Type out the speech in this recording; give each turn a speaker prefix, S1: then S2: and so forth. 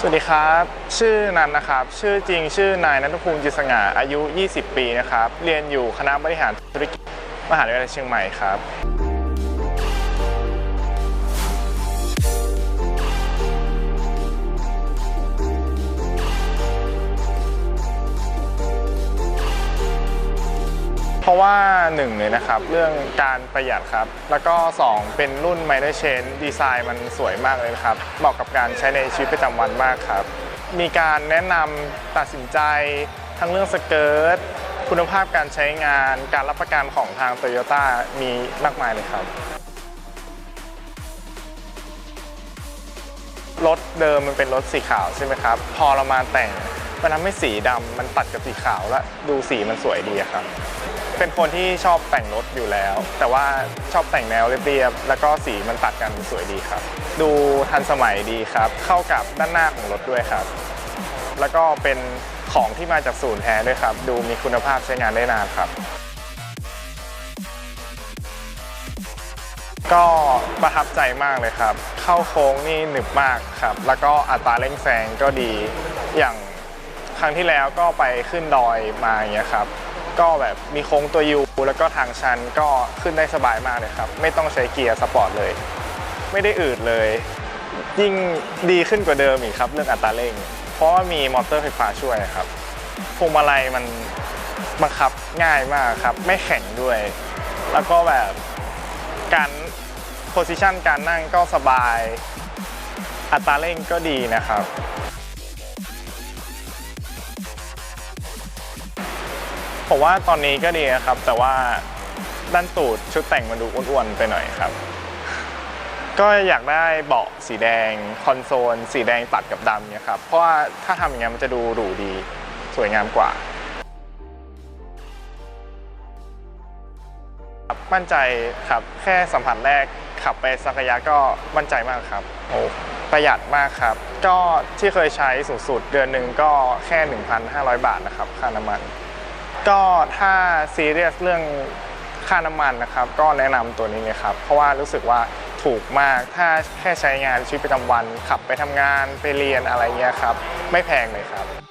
S1: สวัสดีครับ ชื่อนันนะครับ ชื่อจริงชื่อนายนัทภูมิจิตสง่าอายุ 20 ปีนะครับ เรียนอยู่คณะบริหารธุรกิจมหาวิทยาลัยเชียงใหม่ครับ เพราะว่าหนึ่งเลยนะครับเรื่องการประหยัดครับ แล้วก็ 2 เป็นรุ่น m i d e r Chain ดีไซน์มันสวยมากเลยครับเหมาะกับการใช้ในชีวิตประจำวันมากครับ มีการแนะนำตัดสินใจทั้งเรื่องสเกิร์ตคุณภาพการใช้งานการรับประกันของทาง t o y ยต้มีมากมายเลยครับ รถเดิมมันเป็นรถสีขาวใช่ไหมครับ พอเรามาแต่งมันทำให้สีดำมันตัดกับสีขาวแล้วดูสีมันสวยดีครับ เป็นคนที่ชอบแต่งรถอยู่แล้ว แต่ว่าชอบแต่งแนวเรียบๆแล้วก็สีมันตัดกันสวยดีครับ ดูทันสมัยดีครับ เข้ากับด้านหน้าของรถด้วยครับ แล้วก็เป็นของที่มาจากศูนย์แท้ด้วยครับ ดูมีคุณภาพใช้งานได้นานครับ ก็ประทับใจมากเลยครับ เข้าโค้งนี่หนึบมากครับ แล้วก็อัตราเร่งแซงก็ดีอย่างครั้งที่แล้วก็ไปขึ้นดอยมาอย่างเงี้ยครับ ก็แบบมีโค้งตัวยูแล้วก็ทางชันก็ขึ้นได้สบายมากเลยครับ ไม่ต้องใช้เกียร์สปอร์ตเลย ไม่ได้อืดเลย ยิ่งดีขึ้นกว่าเดิมอีกครับ เรื่องอัตราเร่ง เพราะว่ามีมอเตอร์ไฟฟ้าช่วยครับพวงมาลัยมันบังคับง่ายมากครับ ไม่แข็งด้วย แล้วก็แบบการโพสิชันการนั่งก็สบาย อัตราเร่งก็ดีนะครับ ผมว่าตอนนี้ก็ดีนะครับ แต่ว่าด้านตูดชุดแต่งมันดูอ้วนๆไปหน่อยครับ ก็อยากได้เบาะสีแดงคอนโซล สีแดงตัดกับดำเนี่ยครับ เพราะว่าถ้าทำอย่างนี้นมันจะดูหรูดีสวยงามกว่าครับมั่นใจครับแค่สัมผัสแรกขับไปสักระยะก็มั่นใจมากครับโอ้ประหยัดมากครับ ก็ที่เคยใช้สูงสุดเดือนหนึ่งก็แค่ 1,500 บาทนะครับค่าน้ำมัน ก็ถ้าซีเรียสเรื่องค่าน้ำมันนะครับ ก็แนะนำตัวนี้เลยครับ เพราะว่ารู้สึกว่าถูกมากถ้าแค่ใช้งานชีวิตประจำวัน ขับไปทำงานไปเรียนอะไรเงี้ยครับ ไม่แพงเลยครับ